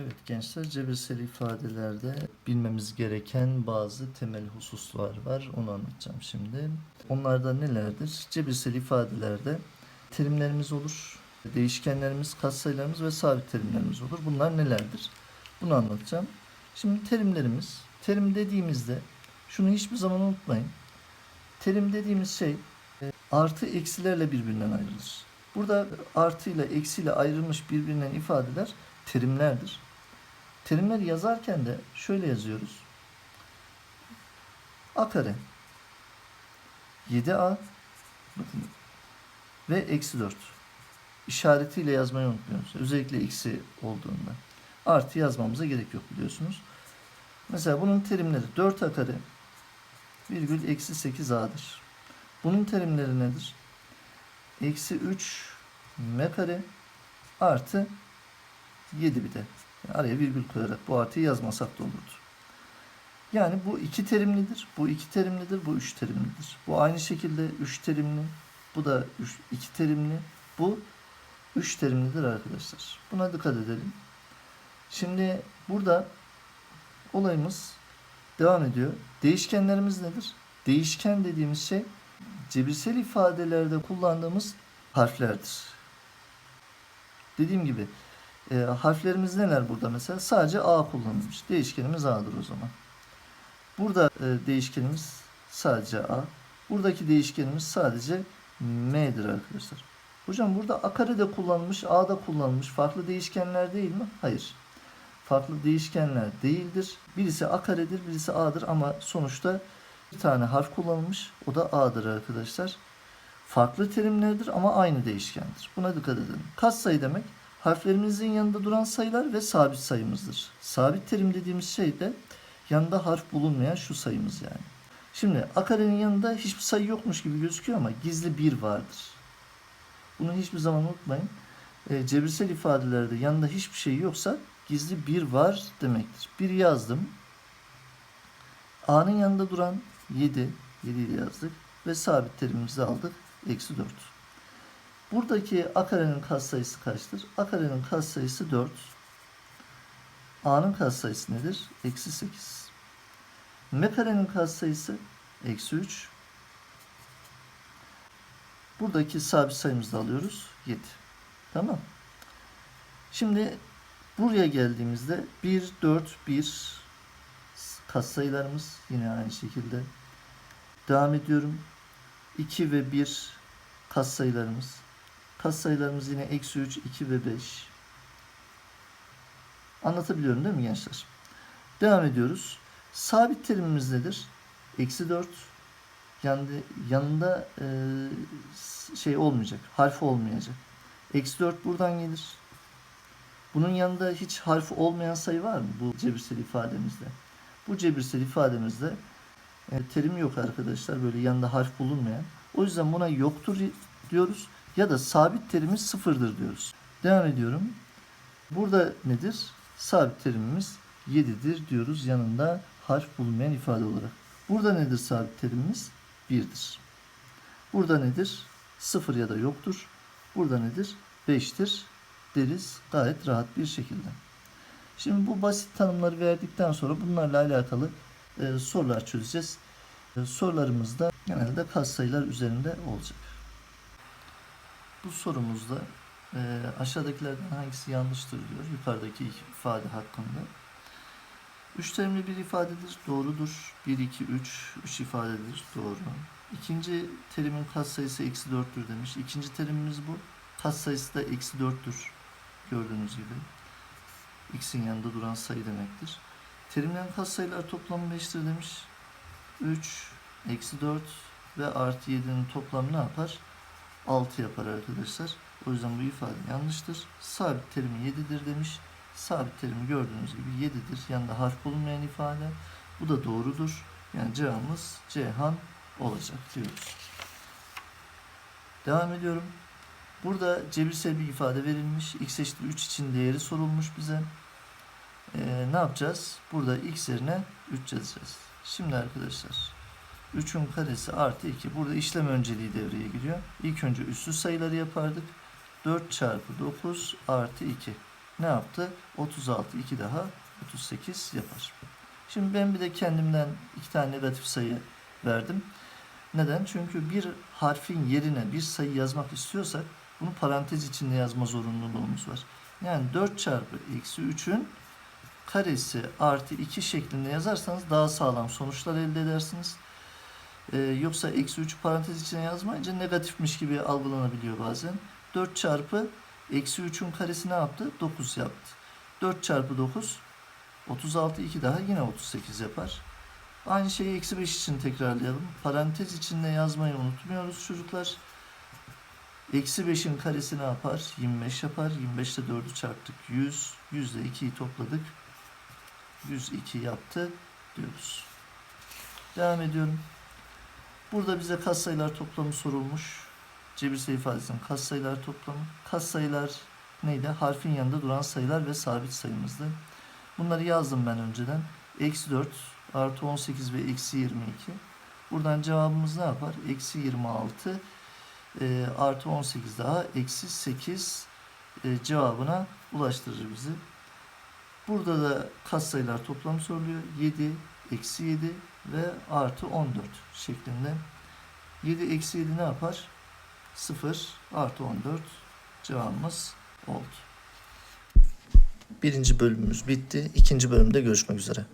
Evet gençler cebirsel ifadelerde bilmemiz gereken bazı temel hususlar var. Onu anlatacağım şimdi. Onlar da nelerdir? Cebirsel ifadelerde terimlerimiz olur. Değişkenlerimiz, katsayılarımız ve sabit terimlerimiz olur. Bunlar nelerdir? Bunu anlatacağım. Şimdi terimlerimiz. Terim dediğimizde şunu hiçbir zaman unutmayın. Terim dediğimiz şey e, artı eksilerle birbirinden ayrılır. Burada artı ile eksiyle ayrılmış birbirinden ifadeler terimlerdir. Terimleri yazarken de şöyle yazıyoruz. A kare 7A bakın ve eksi 4 işaretiyle yazmayı unutmuyoruz. Özellikle eksi olduğunda. Artı yazmamıza gerek yok biliyorsunuz. Mesela bunun terimleri 4A kare virgül eksi 8A'dır. Bunun terimleri nedir? Eksi 3 M kare artı 7 bir de. Yani araya virgül koyarak bu artıyı yazmasak da olurdu. Yani bu iki terimlidir, bu iki terimlidir, bu üç terimlidir. Bu aynı şekilde üç terimli, bu da üç, iki terimli, bu üç terimlidir arkadaşlar. Buna dikkat edelim. Şimdi burada olayımız devam ediyor. Değişkenlerimiz nedir? Değişken dediğimiz şey cebirsel ifadelerde kullandığımız harflerdir. Dediğim gibi e, harflerimiz neler burada mesela? Sadece A kullanılmış. Değişkenimiz A'dır o zaman. Burada e, değişkenimiz sadece A. Buradaki değişkenimiz sadece M'dir arkadaşlar. Hocam burada A kare de kullanılmış, A da kullanılmış. Farklı değişkenler değil mi? Hayır. Farklı değişkenler değildir. Birisi A karedir, birisi A'dır ama sonuçta bir tane harf kullanılmış. O da A'dır arkadaşlar. Farklı terimlerdir ama aynı değişkendir. Buna dikkat edelim. Katsayı demek harflerimizin yanında duran sayılar ve sabit sayımızdır. Sabit terim dediğimiz şey de yanında harf bulunmayan şu sayımız yani. Şimdi a karenin yanında hiçbir sayı yokmuş gibi gözüküyor ama gizli bir vardır. Bunu hiçbir zaman unutmayın. E, cebirsel ifadelerde yanında hiçbir şey yoksa gizli bir var demektir. Bir yazdım. A'nın yanında duran 7, 7 ile yazdık ve sabit terimimizi aldık. Eksi 4. Buradaki a karenin katsayısı kaçtır? a karenin katsayısı 4. a'nın katsayısı nedir? Eksi 8. m karenin katsayısı eksi 3. Buradaki sabit sayımızı da alıyoruz. 7. Tamam. Şimdi buraya geldiğimizde 1, 4, 1 katsayılarımız yine aynı şekilde. Devam ediyorum. 2 ve 1 katsayılarımız. Katsayılarımız yine eksi 3, 2 ve 5. Anlatabiliyorum değil mi gençler? Devam ediyoruz. Sabit terimimiz nedir? Eksi 4. Yani yanında e, şey olmayacak. Harfi olmayacak. Eksi 4 buradan gelir. Bunun yanında hiç harfi olmayan sayı var mı bu cebirsel ifademizde? Bu cebirsel ifademizde e, terim yok arkadaşlar. Böyle yanında harf bulunmayan. O yüzden buna yoktur diyoruz ya da sabit terimiz sıfırdır diyoruz. Devam ediyorum. Burada nedir? Sabit terimimiz 7'dir diyoruz yanında harf bulunmayan ifade olarak. Burada nedir sabit terimimiz? 1'dir. Burada nedir? 0 ya da yoktur. Burada nedir? 5'tir deriz gayet rahat bir şekilde. Şimdi bu basit tanımları verdikten sonra bunlarla alakalı e, sorular çözeceğiz. E, sorularımız da genelde katsayılar üzerinde olacak. Bu sorumuzda e, aşağıdakilerden hangisi yanlıştır diyor yukarıdaki ifade hakkında. Üç terimli bir ifadedir, doğrudur. 1, 2, 3, 3 ifadedir, doğru. İkinci terimin katsayısı eksi 4'tür demiş. İkinci terimimiz bu. Katsayısı da eksi 4'tür. Gördüğünüz gibi. X'in yanında duran sayı demektir. Terimlerin katsayılar toplamı 5'tir demiş. 3, eksi 4 ve artı 7'nin toplamı ne yapar? 6 yapar arkadaşlar. O yüzden bu ifade yanlıştır. Sabit terimi 7'dir demiş. Sabit terimi gördüğünüz gibi 7'dir. Yanında harf bulunmayan ifade. Bu da doğrudur. Yani cevabımız Cihan olacak diyoruz. Devam ediyorum. Burada cebirsel bir ifade verilmiş. x eşittir 3 için değeri sorulmuş bize. Ee, ne yapacağız? Burada x yerine 3 yazacağız. Şimdi arkadaşlar 3'ün karesi artı 2. Burada işlem önceliği devreye giriyor. İlk önce üssü sayıları yapardık. 4 çarpı 9 artı 2. ne yaptı? 36 2 daha 38 yapar. Şimdi ben bir de kendimden iki tane negatif sayı verdim. Neden? Çünkü bir harfin yerine bir sayı yazmak istiyorsak bunu parantez içinde yazma zorunluluğumuz var. Yani 4 çarpı eksi 3'ün karesi artı 2 şeklinde yazarsanız daha sağlam sonuçlar elde edersiniz. Ee, yoksa eksi 3'ü parantez içine yazmayınca negatifmiş gibi algılanabiliyor bazen. 4 çarpı eksi 3'ün karesi ne yaptı? 9 yaptı. 4 çarpı 9 36 2 daha yine 38 yapar. Aynı şeyi eksi 5 için tekrarlayalım. Parantez içinde yazmayı unutmuyoruz çocuklar. Eksi 5'in karesi ne yapar? 25 yapar. 25 ile 4'ü çarptık. 100. 100 ile 2'yi topladık. 102 yaptı diyoruz. Devam ediyorum. Burada bize katsayılar toplamı sorulmuş. Cebir sayı ifadesinin katsayılar toplamı. Katsayılar neydi? Harfin yanında duran sayılar ve sabit sayımızdı. Bunları yazdım ben önceden. Eksi 4 artı 18 ve eksi 22. Buradan cevabımız ne yapar? Eksi 26 e, artı 18 daha eksi 8 e, cevabına ulaştırır bizi. Burada da katsayılar toplamı soruluyor. 7, eksi 7 ve artı 14 şeklinde. 7 eksi 7 ne yapar? 0 artı 14 cevabımız oldu. Birinci bölümümüz bitti. İkinci bölümde görüşmek üzere.